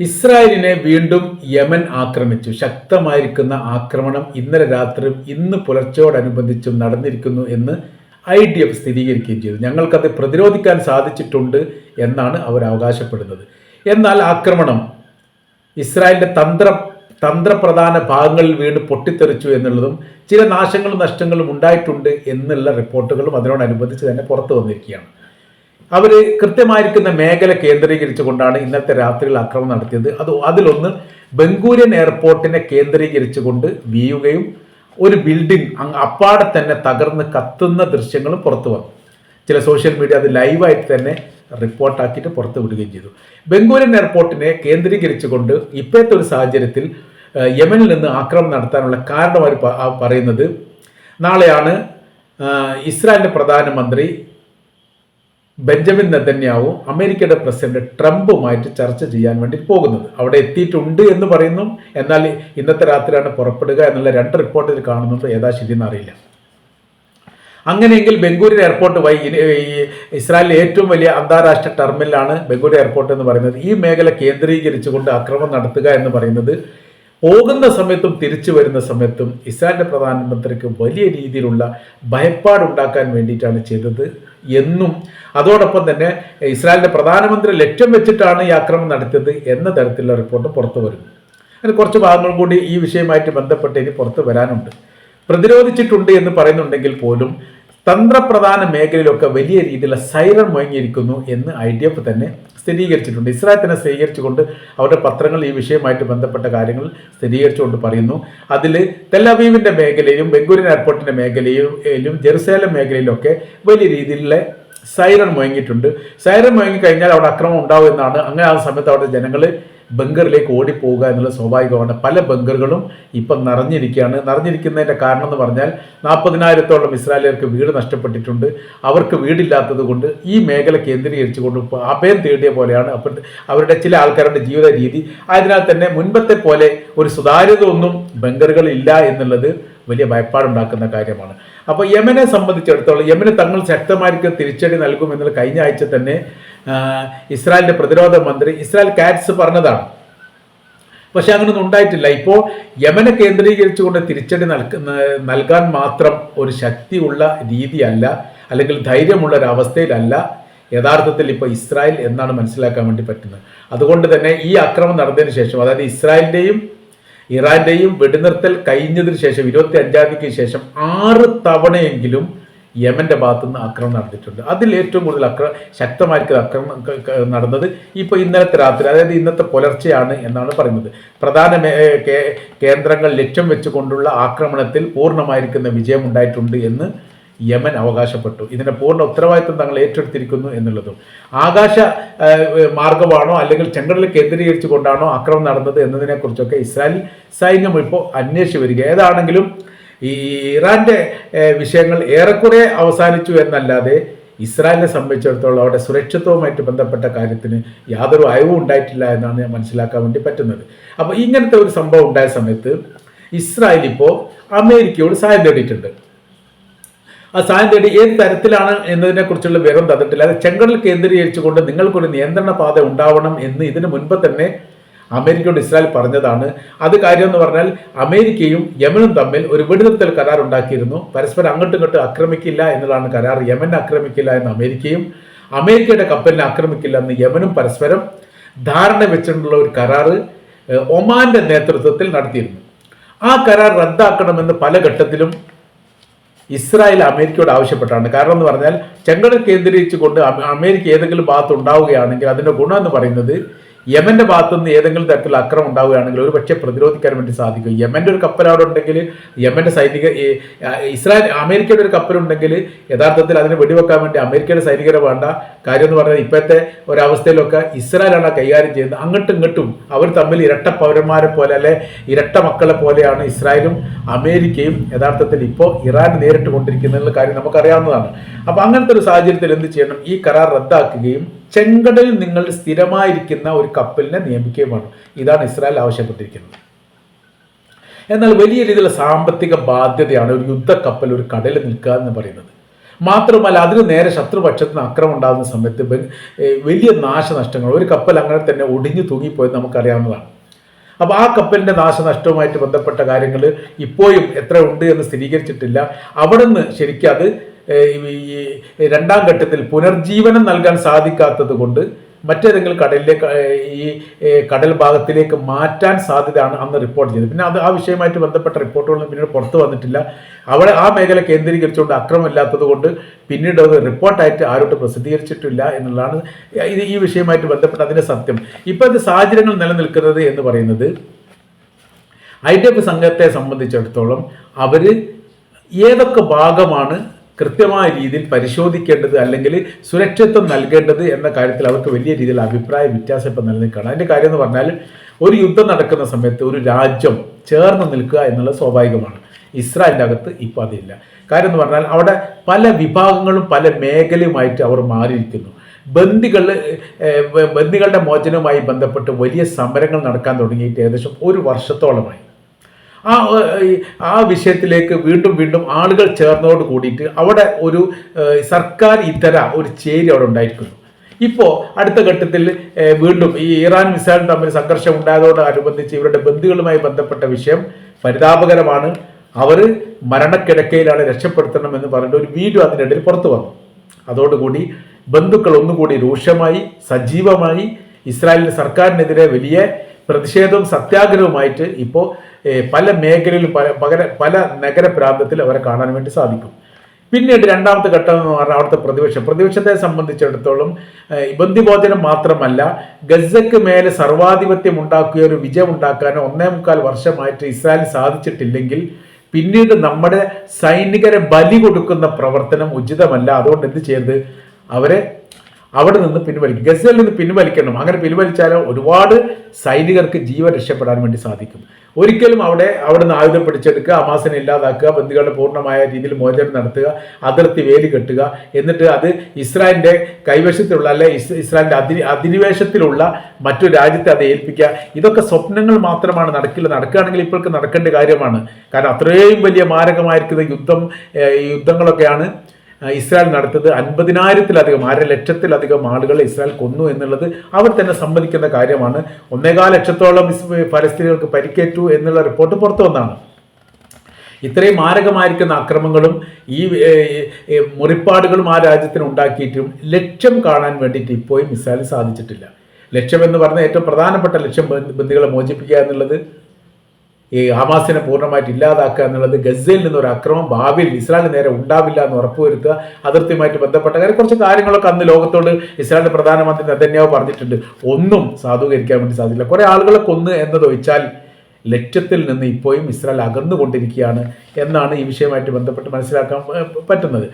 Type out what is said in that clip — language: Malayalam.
ഇസ്രായേലിനെ വീണ്ടും യമൻ ആക്രമിച്ചു. ശക്തമായിരിക്കുന്ന ആക്രമണം ഇന്നലെ രാത്രിയും ഇന്ന് പുലർച്ചയോടനുബന്ധിച്ചും നടന്നിരിക്കുന്നു എന്ന് ഐ ഡി എഫ് സ്ഥിരീകരിക്കുകയും ചെയ്തു. ഞങ്ങൾക്കത് പ്രതിരോധിക്കാൻ സാധിച്ചിട്ടുണ്ട് എന്നാണ് അവർ അവകാശപ്പെടുന്നത്. എന്നാൽ ആക്രമണം ഇസ്രായേലിന്റെ തന്ത്ര തന്ത്രപ്രധാന ഭാഗങ്ങളിൽ വീണ് പൊട്ടിത്തെറിച്ചു എന്നുള്ളതും ചില നാശങ്ങളും നഷ്ടങ്ങളും ഉണ്ടായിട്ടുണ്ട് എന്നുള്ള റിപ്പോർട്ടുകളും അതിനോടനുബന്ധിച്ച് തന്നെ പുറത്തു വന്നിരിക്കുകയാണ്. അവർ കൃത്യമായിരിക്കുന്ന മേഖല കേന്ദ്രീകരിച്ചുകൊണ്ടാണ് ഇന്നത്തെ രാത്രിയിൽ ആക്രമണം നടത്തിയത്. അത് അതിലൊന്ന് ബംഗൂരിയൻ എയർപോർട്ടിനെ കേന്ദ്രീകരിച്ചുകൊണ്ട് വീയുകയും ഒരു ബിൽഡിംഗ് അങ്ങ് അപ്പാടെ തന്നെ തകർന്ന് കത്തുന്ന ദൃശ്യങ്ങളും പുറത്തു വന്നു. ചില സോഷ്യൽ മീഡിയ അത് ലൈവായിട്ട് തന്നെ റിപ്പോർട്ടാക്കിയിട്ട് പുറത്തു വിടുകയും ചെയ്തു. ബംഗൂരിയൻ എയർപോർട്ടിനെ കേന്ദ്രീകരിച്ചുകൊണ്ട് ഇപ്പോഴത്തെ ഒരു സാഹചര്യത്തിൽ യമനിൽ നിന്ന് ആക്രമണം നടത്താനുള്ള കാരണമായി പറയുന്നത് നാളെയാണ് ഇസ്രായേലിന്റെ പ്രധാനമന്ത്രി ബെഞ്ചമിൻ നെതന്യാവു അമേരിക്കയുടെ പ്രസിഡന്റ് ട്രംപുമായിട്ട് ചർച്ച ചെയ്യാൻ വേണ്ടി പോകുന്നത്. അവിടെ എത്തിയിട്ടുണ്ട് എന്ന് പറയുന്നു. എന്നാൽ ഇന്നത്തെ രാത്രിയാണ് പുറപ്പെടുക എന്നുള്ള രണ്ട് റിപ്പോർട്ടിൽ കാണുന്നത് ഏതാ ശരിയെന്ന് അറിയില്ല അങ്ങനെയെങ്കിൽ ബംഗൂരിൽ എയർപോർട്ട് വൈ ഇസ്രായേലിലെ ഏറ്റവും വലിയ അന്താരാഷ്ട്ര ടെർമിനലാണ് ബംഗൂരു എയർപോർട്ട് എന്ന് പറയുന്നത്. ഈ മേഖല കേന്ദ്രീകരിച്ചുകൊണ്ട് അക്രമം നടത്തുക എന്ന് പറയുന്നത് പോകുന്ന സമയത്തും തിരിച്ചു വരുന്ന സമയത്തും ഇസ്രായേലിന്റെ പ്രധാനമന്ത്രിക്ക് വലിയ രീതിയിലുള്ള ഭയപ്പാടുണ്ടാക്കാൻ വേണ്ടിയിട്ടാണ് ചെയ്തത് എന്നും അതോടൊപ്പം തന്നെ ഇസ്രായേലിന്റെ പ്രധാനമന്ത്രി ലക്ഷ്യം വെച്ചിട്ടാണ് ഈ ആക്രമണം നടത്തിയത് എന്ന തരത്തിലുള്ള റിപ്പോർട്ട് പുറത്തു വരുന്നു. അതിന് കുറച്ച് ഭാഗങ്ങൾ കൂടി ഈ വിഷയമായിട്ട് ബന്ധപ്പെട്ട് ഇനി പുറത്ത് വരാനുണ്ട്. പ്രതിരോധിച്ചിട്ടുണ്ട് എന്ന് പറയുന്നുണ്ടെങ്കിൽ പോലും തന്ത്രപ്രധാന മേഖലയിലൊക്കെ വലിയ രീതിയിലുള്ള സൈറൺ മുഴങ്ങിയിരിക്കുന്നു എന്ന് ഐ ഡി എഫ് തന്നെ സ്ഥിരീകരിച്ചിട്ടുണ്ട്. ഇസ്രായേൽ തന്നെ സ്ഥിരീകരിച്ചുകൊണ്ട് അവരുടെ പത്രങ്ങൾ ഈ വിഷയമായിട്ട് ബന്ധപ്പെട്ട കാര്യങ്ങൾ സ്ഥിരീകരിച്ചുകൊണ്ട് പറയുന്നു. അതിൽ തെലവീവിന്റെ മേഖലയിലും ബംഗൂരിൻ എയർപോർട്ടിന്റെ മേഖലയിലും ജെറുസലേം മേഖലയിലൊക്കെ വലിയ രീതിയിലുള്ള സൈറൺ മുഴങ്ങിയിട്ടുണ്ട്. സൈറൺ മുഴങ്ങി കഴിഞ്ഞാൽ അവിടെ അക്രമം ഉണ്ടാവും എന്നാണ്. അങ്ങനെ ആ സമയത്ത് അവിടെ ജനങ്ങൾ ബങ്കറിലേക്ക് ഓടിപ്പോവുക എന്നുള്ളത് സ്വാഭാവികമാണ് പല ബങ്കറുകളും ഇപ്പം നിറഞ്ഞിരിക്കുകയാണ്. നിറഞ്ഞിരിക്കുന്നതിന്റെ കാരണം എന്ന് പറഞ്ഞാൽ നാൽപ്പതിനായിരത്തോളം ഇസ്രായേലിയർക്ക് വീട് നഷ്ടപ്പെട്ടിട്ടുണ്ട്. അവർക്ക് വീടില്ലാത്തത് കൊണ്ട് ഈ മേഖല കേന്ദ്രീകരിച്ചുകൊണ്ട് അഭയം തേടിയ പോലെയാണ് അപ്പോൾ അവരുടെ ചില ആൾക്കാരുടെ ജീവിത രീതി. ആയതിനാൽ തന്നെ മുൻപത്തെ പോലെ ഒരു സുതാര്യത ഒന്നും ബങ്കറുകളില്ല എന്നുള്ളത് വലിയ ഭയപ്പാടുണ്ടാക്കുന്ന കാര്യമാണ്. അപ്പോൾ യമനെ സംബന്ധിച്ചിടത്തോളം യമന് തങ്ങൾ ശക്തമായിരിക്കും തിരിച്ചടി നൽകും എന്നുള്ള കഴിഞ്ഞ ആഴ്ച തന്നെ ഇസ്രായേലിന്റെ പ്രതിരോധ മന്ത്രി ഇസ്രായേൽ കാറ്റ്സ് പറഞ്ഞതാണ്. പക്ഷെ അങ്ങനൊന്നും ഉണ്ടായിട്ടില്ല. ഇപ്പോൾ യമനെ കേന്ദ്രീകരിച്ചുകൊണ്ട് തിരിച്ചടി നൽകുന്ന നൽകാൻ മാത്രം ഒരു ശക്തിയുള്ള രീതിയല്ല അല്ലെങ്കിൽ ധൈര്യമുള്ള ഒരു അവസ്ഥയിലല്ല യഥാർത്ഥത്തിൽ ഇപ്പോൾ ഇസ്രായേൽ എന്നാണ് മനസ്സിലാക്കാൻ വേണ്ടി പറ്റുന്നത്. അതുകൊണ്ട് തന്നെ ഈ അക്രമം നടന്നതിന് ശേഷം അതായത് ഇസ്രായേലിന്റെയും ഇറാന്റെയും വെടിനിർത്തൽ കഴിഞ്ഞതിന് ശേഷം ഇരുപത്തി അഞ്ചാം തീയതിക്ക് ശേഷം ആറ് തവണയെങ്കിലും യമന്റെ ഭാഗത്തു നിന്ന് ആക്രമണം നടന്നിട്ടുണ്ട് അതിൽ ഏറ്റവും കൂടുതൽ അക്ര ശക്തമായിരിക്കും ആക്രമണം നടന്നത് ഇപ്പോൾ ഇന്നലത്തെ രാത്രി അതായത് ഇന്നത്തെ പുലർച്ചെയാണ് എന്നാണ് പറയുന്നത്. പ്രധാന കേന്ദ്രങ്ങൾ ലക്ഷ്യം വെച്ചുകൊണ്ടുള്ള ആക്രമണത്തിൽ പൂർണമായിരിക്കുന്ന വിജയം ഉണ്ടായിട്ടുണ്ട് എന്ന് യമൻ അവകാശപ്പെട്ടു. ഇതിന്റെ പൂർണ ഉത്തരവാദിത്വം തങ്ങൾ ഏറ്റെടുത്തിരിക്കുന്നു എന്നുള്ളതും. ആകാശ മാർഗമാണോ അല്ലെങ്കിൽ ചെങ്കടൽ കേന്ദ്രീകരിച്ചു കൊണ്ടാണോ ആക്രമണം നടന്നത് എന്നതിനെ കുറിച്ചൊക്കെ ഇസ്രായേൽ സൈന്യം ഇപ്പോൾ അന്വേഷിച്ചു വരിക ഏതാണെങ്കിലും ഈ ഇറാന്റെ വിഷയങ്ങൾ ഏറെക്കുറെ അവസാനിച്ചു എന്നല്ലാതെ ഇസ്രായേലിനെ സംബന്ധിച്ചിടത്തോളം അവിടെ സുരക്ഷിതവുമായിട്ട് ബന്ധപ്പെട്ട കാര്യത്തിന് യാതൊരു അയവും ഉണ്ടായിട്ടില്ല എന്നാണ് ഞാൻ മനസ്സിലാക്കാൻ വേണ്ടി പറ്റുന്നത്. അപ്പോൾ ഇങ്ങനത്തെ ഒരു സംഭവം ഉണ്ടായ സമയത്ത് ഇസ്രായേൽ ഇപ്പോൾ അമേരിക്കയോട് സഹായം തേടിയിട്ടുണ്ട്. ആ സഹായം തേടി ഏത് തരത്തിലാണ് എന്നതിനെ കുറിച്ചുള്ള വിവരം തന്നിട്ടില്ല. അത് ചെങ്കടൽ കേന്ദ്രീകരിച്ചുകൊണ്ട് നിങ്ങൾക്കൊരു നിയന്ത്രണ പാത ഉണ്ടാവണം എന്ന് ഇതിനു മുൻപ് തന്നെ അമേരിക്കയോട് ഇസ്രായേൽ പറഞ്ഞതാണ്. അത് കാര്യം എന്ന് പറഞ്ഞാൽ അമേരിക്കയും യമനും തമ്മിൽ ഒരു വെടിനിർത്തൽ കരാർ ഉണ്ടാക്കിയിരുന്നു. പരസ്പരം അങ്ങോട്ടും ഇങ്ങോട്ടും ആക്രമിക്കില്ല എന്നുള്ളതാണ് കരാർ. യമൻ ആക്രമിക്കില്ല എന്ന് അമേരിക്കയും അമേരിക്കയുടെ കപ്പലിനെ ആക്രമിക്കില്ല എന്ന് യമനും പരസ്പരം ധാരണ വെച്ചിട്ടുള്ള ഒരു കരാറ് ഒമാന്റെ നേതൃത്വത്തിൽ നടത്തിയിരുന്നു. ആ കരാർ റദ്ദാക്കണമെന്ന് പല ഘട്ടത്തിലും ഇസ്രായേൽ അമേരിക്കയോട് ആവശ്യപ്പെട്ടാണ്. കാരണം എന്ന് പറഞ്ഞാൽ ചെങ്കടൽ കേന്ദ്രീകരിച്ചുകൊണ്ട് അമ- അമേരിക്ക ഏതെങ്കിലും ഭാഗത്ത് ഉണ്ടാവുകയാണെങ്കിൽ അതിന്റെ ഗുണം എന്ന് പറയുന്നത് യമന്റെ ഭാഗത്തുനിന്ന് ഏതെങ്കിലും തരത്തിലുള്ള അക്രമം ഉണ്ടാവുകയാണെങ്കിൽ ഒരു പക്ഷേ പ്രതിരോധിക്കാൻ വേണ്ടി സാധിക്കും. യമന്റെ ഒരു കപ്പൽ അവിടെ ഉണ്ടെങ്കിൽ യമന്റെ സൈനിക ഇസ്രായേൽ അമേരിക്കയുടെ ഒരു കപ്പലുണ്ടെങ്കിൽ യഥാർത്ഥത്തിൽ അതിനെ വെടിവെക്കാൻ വേണ്ടി അമേരിക്കയുടെ സൈനികരെ വേണ്ട. കാര്യം എന്ന് പറഞ്ഞാൽ ഇപ്പോഴത്തെ ഒരവസ്ഥയിലൊക്കെ ഇസ്രായേലാണ് കൈകാര്യം ചെയ്യുന്നത്. അങ്ങോട്ടും ഇങ്ങോട്ടും അവർ തമ്മിൽ ഇരട്ട പൗരന്മാരെ പോലെ അല്ലെ ഇരട്ട മക്കളെ പോലെയാണ് ഇസ്രായേലും അമേരിക്കയും യഥാർത്ഥത്തിൽ ഇപ്പോൾ ഇറാൻ നേരിട്ട് കൊണ്ടിരിക്കുന്ന കാര്യം നമുക്കറിയാവുന്നതാണ്. അപ്പൊ അങ്ങനത്തെ ഒരു സാഹചര്യത്തിൽ എന്ത് ചെയ്യണം? ഈ കരാർ റദ്ദാക്കുകയും ചെങ്കടലിൽ നിങ്ങൾ സ്ഥിരമായിരിക്കുന്ന ഒരു കപ്പലിനെ നിയമിക്കുകയും വേണം. ഇതാണ് ഇസ്രായേൽ ആവശ്യപ്പെട്ടിരിക്കുന്നത്. എന്നാൽ വലിയ രീതിയിലുള്ള സാമ്പത്തിക ബാധ്യതയാണ് ഒരു യുദ്ധക്കപ്പൽ ഒരു കടലിൽ നിൽക്കുക എന്ന് പറയുന്നത്. മാത്രമല്ല അതിന് നേരെ ശത്രുപക്ഷത്തിന് അക്രമം ഉണ്ടാകുന്ന സമയത്ത് വലിയ നാശനഷ്ടങ്ങൾ ഒരു കപ്പൽ അങ്ങനെ തന്നെ ഒടിഞ്ഞു തൂങ്ങിപ്പോയത് നമുക്കറിയാവുന്നതാണ്. അപ്പോൾ ആ കപ്പലിന്റെ നാശനഷ്ടവുമായിട്ട് ബന്ധപ്പെട്ട കാര്യങ്ങൾ ഇപ്പോഴും എത്ര ഉണ്ട് എന്ന് സ്ഥിരീകരിച്ചിട്ടില്ല. അവിടെ നിന്ന് ശരിക്കും അത് ഈ രണ്ടാം ഘട്ടത്തിൽ പുനർജീവനം നൽകാൻ സാധിക്കാത്തത് കൊണ്ട് മറ്റേതെങ്കിലും കടലിലേക്ക് ഈ കടൽ ഭാഗത്തിലേക്ക് മാറ്റാൻ സാധ്യതയാണ് അന്ന് റിപ്പോർട്ട് ചെയ്തത്. പിന്നെ അത് ആ വിഷയമായിട്ട് ബന്ധപ്പെട്ട റിപ്പോർട്ടുകളൊന്നും പിന്നീട് പുറത്തു വന്നിട്ടില്ല. അവിടെ ആ മേഖല കേന്ദ്രീകരിച്ചുകൊണ്ട് അക്രമമില്ലാത്തത് കൊണ്ട് പിന്നീട് അത് റിപ്പോർട്ടായിട്ട് ആരോട്ട് പ്രസിദ്ധീകരിച്ചിട്ടില്ല എന്നുള്ളതാണ് ഇത് ഈ വിഷയമായിട്ട് ബന്ധപ്പെട്ട അതിന്റെ സത്യം. ഇപ്പോഴത്തെ സാഹചര്യങ്ങൾ നിലനിൽക്കുന്നത് എന്ന് പറയുന്നത് ഐ ടി എഫ് സംഘത്തെ സംബന്ധിച്ചിടത്തോളം അവർ ഏതൊക്കെ ഭാഗമാണ് കൃത്യമായ രീതിയിൽ പരിശോധിക്കേണ്ടത് അല്ലെങ്കിൽ സുരക്ഷിത്വം നൽകേണ്ടത് എന്ന കാര്യത്തിൽ അവർക്ക് വലിയ രീതിയിൽ അഭിപ്രായ വ്യത്യാസം ഇപ്പം നിലനിൽക്കുകയാണ്. അതിന്റെ കാര്യം എന്ന് പറഞ്ഞാൽ ഒരു യുദ്ധം നടക്കുന്ന സമയത്ത് ഒരു രാജ്യം ചേർന്ന് നിൽക്കുക എന്നുള്ളത് സ്വാഭാവികമാണ്. ഇസ്രായേലിന്റെ അകത്ത് ഇപ്പോൾ അതില്ല. കാര്യം എന്ന് പറഞ്ഞാൽ അവിടെ പല വിഭാഗങ്ങളും പല മേഖലയുമായിട്ട് അവർ മാറിയിരിക്കുന്നു. ബന്ദികൾ ബന്ദികളുടെ മോചനവുമായി ബന്ധപ്പെട്ട് വലിയ സമരങ്ങൾ നടക്കാൻ തുടങ്ങിയിട്ട് ഏകദേശം ഒരു വർഷത്തോളമായി. ആ ആ വിഷയത്തിലേക്ക് വീണ്ടും വീണ്ടും ആളുകൾ ചേർന്നതോട് കൂടിയിട്ട് അവിടെ ഒരു സർക്കാർ ഇതര ഒരു ചേരി അവിടെ ഉണ്ടായിരിക്കുന്നു. ഇപ്പോൾ അടുത്ത ഘട്ടത്തിൽ വീണ്ടും ഈ ഇറാൻ മിസൈലും തമ്മിൽ സംഘർഷം ഉണ്ടായതോടനുബന്ധിച്ച് ഇവരുടെ ബന്ധുക്കളുമായി ബന്ധപ്പെട്ട വിഷയം പരിതാപകരമാണ്. അവർ മരണക്കിടക്കയിലാണ് രക്ഷപ്പെടുത്തണമെന്ന് പറഞ്ഞിട്ട് ഒരു വീഡിയോ അതിനിടയിൽ പുറത്തു വന്നു. അതോടുകൂടി ബന്ധുക്കൾ ഒന്നുകൂടി രൂക്ഷമായി സജീവമായി ഇസ്രായേലിന്റെ സർക്കാരിനെതിരെ വലിയ പ്രതിഷേധവും സത്യാഗ്രഹവുമായിട്ട് ഇപ്പോൾ പല മേഖലയിലും പല പകര പല നഗരപ്രാന്തത്തിൽ അവരെ കാണാൻ വേണ്ടി സാധിക്കും. പിന്നീട് രണ്ടാമത്തെ ഘട്ടം എന്ന് പറഞ്ഞാൽ അവിടുത്തെ പ്രതിപക്ഷം. പ്രതിപക്ഷത്തെ സംബന്ധിച്ചിടത്തോളം ബന്ധിബോധനം മാത്രമല്ല ഗസക്ക് മേലെ സർവാധിപത്യം ഉണ്ടാക്കുകയോ ഒരു വിജയം ഉണ്ടാക്കാനോ ഒന്നേ മുക്കാൽ വർഷമായിട്ട് ഇസ്രായേൽ സാധിച്ചിട്ടില്ലെങ്കിൽ പിന്നീട് നമ്മുടെ സൈനികരെ ബലി കൊടുക്കുന്ന പ്രവർത്തനം ഉചിതമല്ല. അതുകൊണ്ട് എന്ത് ചെയ്യരുത്? അവരെ അവിടെ നിന്ന് പിൻവലിക്കും. ഗസയിൽ നിന്ന് പിൻവലിക്കണം. അങ്ങനെ പിൻവലിച്ചാൽ ഒരുപാട് സൈനികർക്ക് ജീവൻ രക്ഷപ്പെടാൻ വേണ്ടി സാധിക്കും. ഒരിക്കലും അവിടെ അവിടെ നിന്ന് ആയുധം പിടിച്ചെടുക്കുക അമാസനെ ഇല്ലാതാക്കുക ബന്ധുക്കളുടെ പൂർണമായ രീതിയിൽ മോചനം നടത്തുക അതിർത്തി വേലി കെട്ടുക എന്നിട്ട് അത് ഇസ്രായേലിന്റെ കൈവശത്തിലുള്ള അല്ലെ ഇസ് ഇസ്രായേലിന്റെ അധി അധിനിവേശത്തിലുള്ള മറ്റു രാജ്യത്തെ അത് ഏൽപ്പിക്കുക. ഇതൊക്കെ സ്വപ്നങ്ങൾ മാത്രമാണ് നടക്കില്ല. നടക്കുകയാണെങ്കിൽ ഇപ്പോഴൊക്കെ നടക്കേണ്ട കാര്യമാണ്. കാരണം അത്രയും വലിയ മാരകമായിരിക്കുന്ന യുദ്ധം യുദ്ധങ്ങളൊക്കെയാണ് ഇസ്രായേൽ നടത്തത് അൻപതിനായിരത്തിലധികം അര ലക്ഷത്തിലധികം ആളുകളെ ഇസ്രായേൽ കൊന്നു എന്നുള്ളത് അവർ തന്നെ സമ്മതിക്കുന്ന കാര്യമാണ്. ഒന്നേകാൽ ലക്ഷത്തോളം പലസ്തീനുകൾക്ക് പരിക്കേറ്റു എന്നുള്ള റിപ്പോർട്ട് പുറത്തു വന്നാണ് ഇത്രയും മാരകമായിരിക്കുന്ന അക്രമങ്ങളും ഈ മുറിപ്പാടുകളും ആ രാജ്യത്തിന് ഉണ്ടാക്കിയിട്ടും ലക്ഷ്യം കാണാൻ വേണ്ടിയിട്ട് ഇപ്പോഴും ഇസ്രായേൽ സാധിച്ചിട്ടില്ല. ലക്ഷ്യം എന്ന് പറഞ്ഞ ഏറ്റവും പ്രധാനപ്പെട്ട ലക്ഷ്യം ബന്ധുക്കളെ മോചിപ്പിക്കുക എന്നുള്ളത് ഈ ഹമാസിനെ പൂർണമായിട്ട് ഇല്ലാതാക്കുക എന്നുള്ളത് ഗസയിൽ നിന്നൊരു അക്രമം ഭാവിയിൽ ഇസ്രായേലിന് നേരെ ഉണ്ടാവില്ല എന്ന് ഉറപ്പുവരുത്തുക അതിർത്തിയുമായിട്ട് ബന്ധപ്പെട്ട കാര്യം കുറച്ച് കാര്യങ്ങളൊക്കെ അന്ന് ലോകത്തോട് ഇസ്രായേൽ പ്രധാനമന്ത്രി നെതന്യാവ് പറഞ്ഞിട്ടുണ്ട്. ഒന്നും സാധൂകരിക്കാൻ വേണ്ടി സാധിക്കില്ല. കുറേ ആളുകളെ കൊന്ന് എന്നതൊഴിച്ചാൽ ലക്ഷ്യത്തിൽ നിന്ന് ഇപ്പോഴും ഇസ്രായേൽ അകന്നുകൊണ്ടിരിക്കുകയാണ് എന്നാണ് ഈ വിഷയമായിട്ട് ബന്ധപ്പെട്ട് മനസ്സിലാക്കാൻ പറ്റുന്നത്.